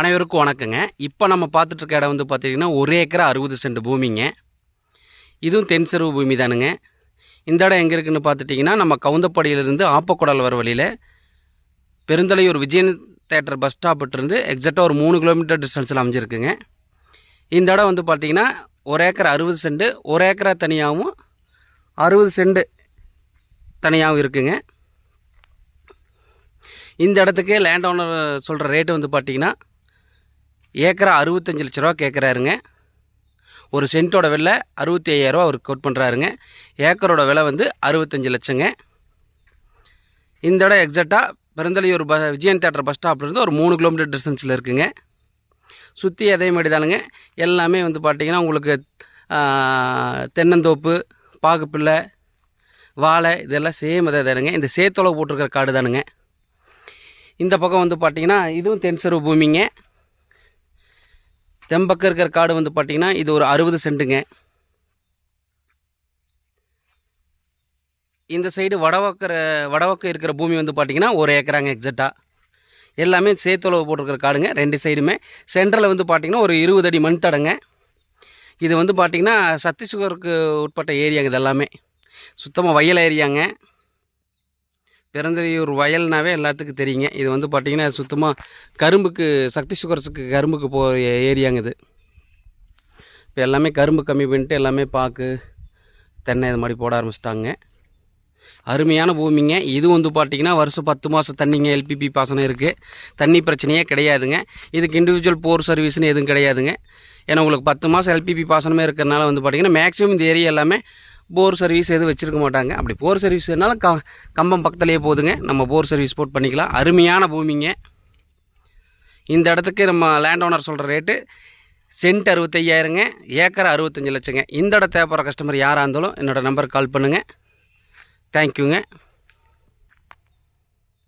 அனைவருக்கும் வணக்கங்க. இப்போ நம்ம பார்த்துட்ருக்க இடம் வந்து பார்த்திங்கன்னா ஒரு ஏக்கரா அறுபது சென்ட் பூமிங்க. இதுவும் தென்செருவு பூமி தானுங்க. இந்த இடம் எங்கே இருக்குன்னு பார்த்துட்டிங்கன்னா நம்ம கவுந்தப்படியிலிருந்து ஆப்பக்குடல் வர வழியில் பெருந்தலையூர் விஜயன் தேட்டர் பஸ் ஸ்டாப்பிட்டிருந்து எக்ஸாக்டாக ஒரு மூணு கிலோமீட்டர் டிஸ்டன்ஸில் அமைஞ்சிருக்குங்க. இந்த இடம் வந்து பார்த்திங்கன்னா ஒரு ஏக்கர் அறுபது சென்ட் ஒரு ஏக்கரா தனியாகவும் அறுபது சென்ட் தனியாகவும் இருக்குங்க. இந்த இடத்துக்கு லேண்ட் ஓனர் சொல்கிற ரேட்டு வந்து பார்த்திங்கன்னா ஏக்கரா அறுபத்தஞ்சு லட்ச ரூபா கேட்குறாருங்க ஒரு சென்ட்டோட விலை அறுபத்தி ஐயாயிரரூவா அவர் கோட் பண்ணுறாருங்க ஏக்கரோட விலை வந்து அறுபத்தஞ்சு லட்சங்க. இந்த இடம் எக்ஸாக்டாக பெருந்தலையூர் ப விஜயன் தேட்டர் பஸ் ஸ்டாப்லேருந்து ஒரு மூணு கிலோமீட்டர் டிஸ்டன்ஸில் இருக்குங்க. சுற்றி அதே மாதிரி தானுங்க எல்லாமே வந்து பார்த்திங்கன்னா உங்களுக்கு தென்னந்தோப்பு பாகுப்பிள்ளை வாழை இதெல்லாம் சேம் அதே தானுங்க இந்த சேத்தொலை போட்டிருக்கிற காடு தானுங்க இந்த பக்கம் வந்து பார்த்திங்கன்னா இதுவும் தென்செருவு பூமிங்க. தெம்பக்கம் இருக்கிற காடு வந்து பார்த்திங்கன்னா இது ஒரு அறுபது சென்ட்டுங்க இந்த சைடு வடவக்கிற வடவக்கம் இருக்கிற பூமி வந்து பார்த்திங்கன்னா ஒரு ஏக்கராங்க எக்ஸாக்டாக எல்லாமே சேத்துளவு போட்டிருக்கிற காடுங்க ரெண்டு சைடுமே சென்டரில் வந்து பார்த்திங்கன்னா ஒரு இருபது அடி மண் தடங்க. இது வந்து பார்த்திங்கன்னா சத்தீஸ்கருக்கு உட்பட்ட ஏரியாங்க இது எல்லாமே சுத்தமாக வயல் ஏரியாங்க. பிறந்தலையூர் வயல்னாவே எல்லாத்துக்கும் தெரியுங்க. இது வந்து பார்த்திங்கன்னா சுத்தமாக கரும்புக்கு சக்தி சுகர்ஸுக்கு கரும்புக்கு போகிற ஏரியாங்க இது. இப்போ எல்லாமே கரும்பு கம்மி பண்ணிட்டு எல்லாமே பாக்கு தென்னை இது மாதிரி போட ஆரம்பிச்சிட்டாங்க. அருமையான பூமிங்க. இது வந்து பார்த்திங்கன்னா வருஷம் பத்து மாதம் தண்ணிங்க எல்பிபி பாசனம் இருக்குது தண்ணி பிரச்சனையே கிடையாதுங்க. இதுக்கு இண்டிவிஜுவல் போர் சர்வீஸ்னு எதுவும் கிடையாதுங்க. ஏன்னா உங்களுக்கு பத்து மாதம் எல்பிபி பாசனமே இருக்கிறனால வந்து பார்த்திங்கன்னா மேக்ஸிமம் இந்த ஏரியா எல்லாமே போர் சர்வீஸ் எதுவும் வச்சுருக்க மாட்டாங்க. அப்படி போர் சர்வீஸ் வேணாலும் க கம்பம் பக்கத்துலேயே போதுங்க. நம்ம போர் சர்வீஸ் போட் பண்ணிக்கலாம். அருமையான பூமிங்க. இந்த இடத்துக்கு நம்ம லேண்ட் ஓனர் சொல்கிற ரேட்டு சென்ட் அறுபத்தையாயிரங்க ஏக்கர் அறுபத்தஞ்சு லட்சங்க. இந்த இடம் தேவைப்படுற கஸ்டமர் யாராக இருந்தாலும் என்னோடய நம்பருக்கு கால் பண்ணுங்கள் தேங்க்யூங்க